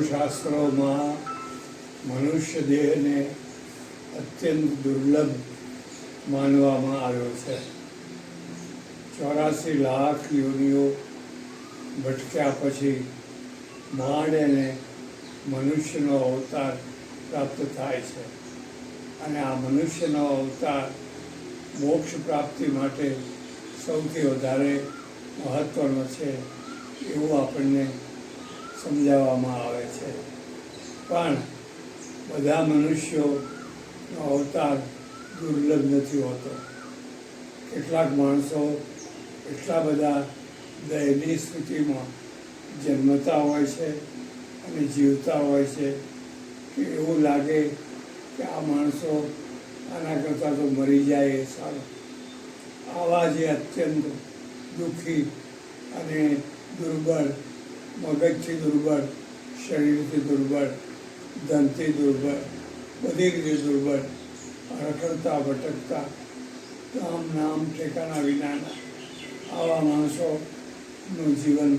ધર્મશાસ્ત્રોમાં મનુષ્ય દેહને અત્યંત દુર્લભ માનવામાં આવ્યો છે ચોરાસી લાખ યોનિઓ ભટક્યા પછી માંડ મનુષ્યનો અવતાર પ્રાપ્ત થાય છે અને આ મનુષ્યનો અવતાર મોક્ષ પ્રાપ્તિ માટે સૌથી વધારે મહત્ત્વનો છે એવું આપણને સમજાવવામાં આવે છે. પણ બધા મનુષ્યોનો અવતાર દુર્લભ નથી હોતો. કેટલાક માણસો એટલા બધા દયનીય સ્થિતિમાં જન્મતા હોય છે અને જીવતા હોય છે કે એવું લાગે કે આ માણસો આના કરતાં તો મરી જાય એ સારું. આવા જે અત્યંત દુઃખી અને દુર્બળ મગજથી દુર્બળ, શરીરથી દુર્બળ, ધનથી દુર્બળ, બધી રીતે દુર્બળ. રખડતા ભટકતા, કામ, નામ, ઠેકાણા વિનાના આવા માણસોનું જીવન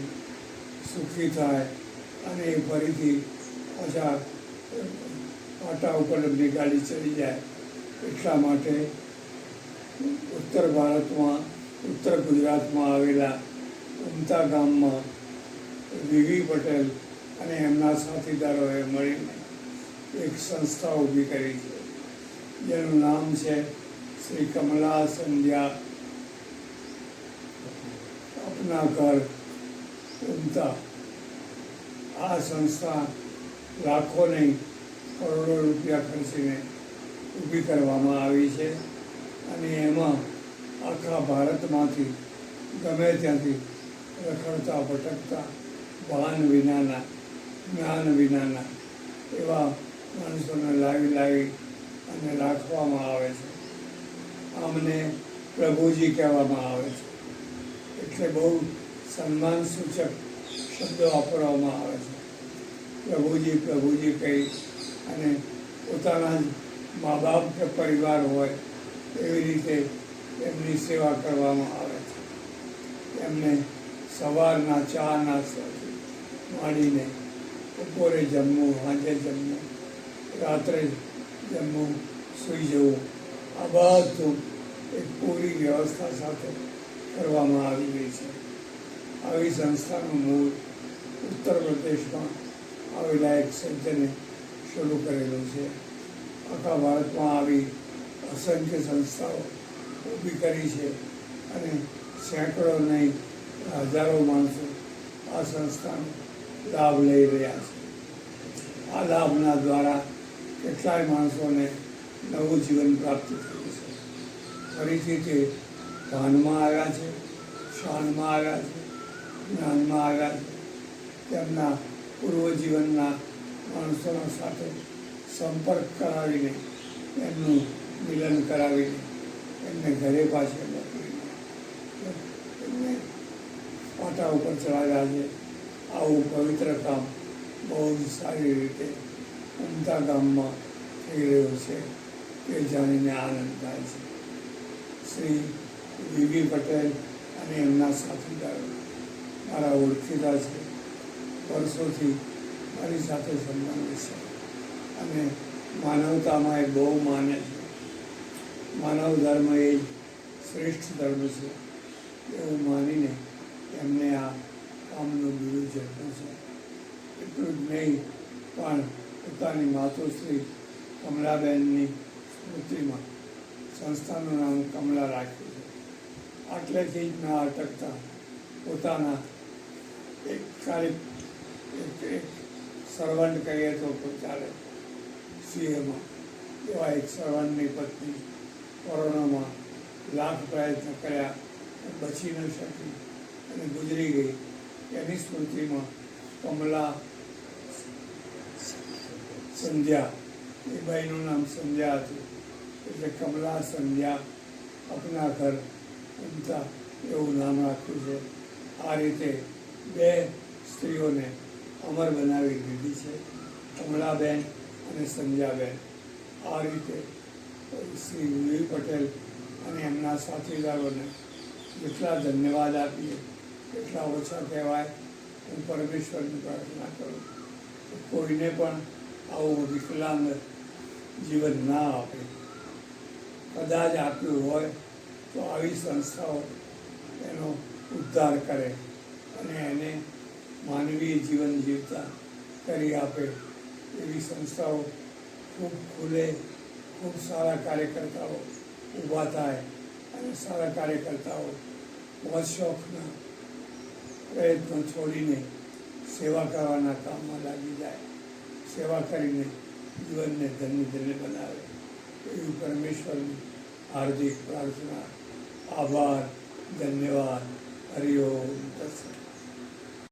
સુખી થાય અને એ ફરીથી પાછા પાટા ઉપર ગાડી ચડી જાય. એટલા માટે ઉત્તર ભારતમાં, ઉત્તર ગુજરાતમાં આવેલા ઉમતા ગામમાં વીવી પટેલ અને એમના સાથીદારોએ મળીને એક સંસ્થા ઊભી કરી છે. જેનું નામ છે શ્રી કમલા સંધ્યા અપના ઘર ઉમતા. આ સંસ્થા લાખો નહીં કરોડો રૂપિયા ખર્ચીને ઊભી કરવામાં આવી છે અને એમાં આખા ભારતમાંથી ગમે ત્યાંથી રખડતા, ભટકતા ભાન વિનાના જ્ઞાન વિનાના એવા માણસોને લાવી લાવી અને રાખવામાં આવે છે. આમને પ્રભુજી કહેવામાં આવે છે. એટલે બહુ સન્માન સૂચક શબ્દો વાપરવામાં આવે છે. પ્રભુજી પ્રભુજી કહી અને પોતાના જ મા બાપ કે પરિવાર હોય એવી રીતે એમની સેવા કરવામાં આવે છે. એમને સવારના ચા નાસ્તાથી માંડીને બપોરે જમવું, સાંજે જમવું, રાત્રે જમવું, સૂઈ જવું. આ બધું એક પૂરી વ્યવસ્થા સાથે કરવામાં આવી ગઈ છે. આવી સંસ્થાનું મૂળ ઉત્તર પ્રદેશમાં આવેલા એક સજ્જને શરૂ કરેલું છે. આખા ભારતમાં આવી અસંખ્ય સંસ્થાઓ ઊભી કરી છે અને સેંકડો નહીં, હજારો માણસો આ સંસ્થાનો લાભ લઈ રહ્યા છે. આ લાભના દ્વારા કેટલાય માણસોને નવું જીવન પ્રાપ્ત થયું છે. ફરીથી તે ભાનમાં આવ્યા છે શાનમાં આવ્યા છે, જ્ઞાનમાં આવ્યા છે. તેમના પૂર્વજીવનના માણસોના સાથે સંપર્ક કરાવીને એમનું મિલન કરાવીને એમને ઘરે પાછળ મોકલીને એમને પાટા ઉપર ચડાવ્યા છે. આવું પવિત્ર કામ બહુ જ સારી રીતે ઉમતા ગામમાં થઈ રહ્યું છે તે જાણીને આનંદ થાય છે. શ્રી વીબી પટેલ અને એમના સાથીદારો મારા ઓળખીતા છે. વર્ષોથી મારી સાથે સંબંધિત છે અને માનવતામાં એ બહુ માને છે. માનવ ધર્મ એ શ્રેષ્ઠ ધર્મ છે. એવું માનીને એમને આ કામનું બીજું જન્મ છે. એટલું જ નહીં, પણ પોતાની માતુશ્રી કમલાબેનની સ્મૃતિમાં સંસ્થાનું નામ કમલા રાખ્યું છે. આટલેથી જ ના અટકતા પોતાના એક ખાલી એક સર્વન્ટ કહીએ તો ચાલે. સીએમાં એવા એક સર્વન્ટની પત્ની કોરોનામાં લાખ પ્રયત્ન કર્યા બચી ન શકી અને ગુજરી ગઈ. એની સ્મૃતિમાં કમલા સંધ્યા. એ બાઈનું નામ સંધ્યા હતું. એટલે કમલા સંધ્યા અપના ઘર ઉમતા, એવું નામ રાખ્યું છે. આ રીતે બે સ્ત્રીઓને અમર બનાવી દીધી છે. કમલાબેન અને સંધ્યાબેન. આ રીતે શ્રી વી પટેલ અને એમના સાથીદારોને જેટલા ધન્યવાદ આપીએ એટલા ઓછા કહેવાય હું પરમેશ્વરની પ્રાર્થના કરું. કોઈને પણ આવું વિકલાંગ જીવન ના આપે. કદાચ આપ્યું હોય તો આવી સંસ્થાઓ એનો ઉદ્ધાર કરે અને એને માનવીય જીવન જીવતા કરી આપે. એવી સંસ્થાઓ ખૂબ ખુલે, ખૂબ સારા કાર્યકર્તાઓ ઊભા થાય અને સારા કાર્યકર્તાઓ મોજ શોખના પ્રયત્નો છોડીને સેવા કરવાના કામમાં લાગી જાય. સેવા કરીને જીવનને ધન્ય બનાવે. એવી પરમેશ્વરની હાર્દિક પ્રાર્થના. આભાર, ધન્યવાદ. હરિઓમ તત્સત.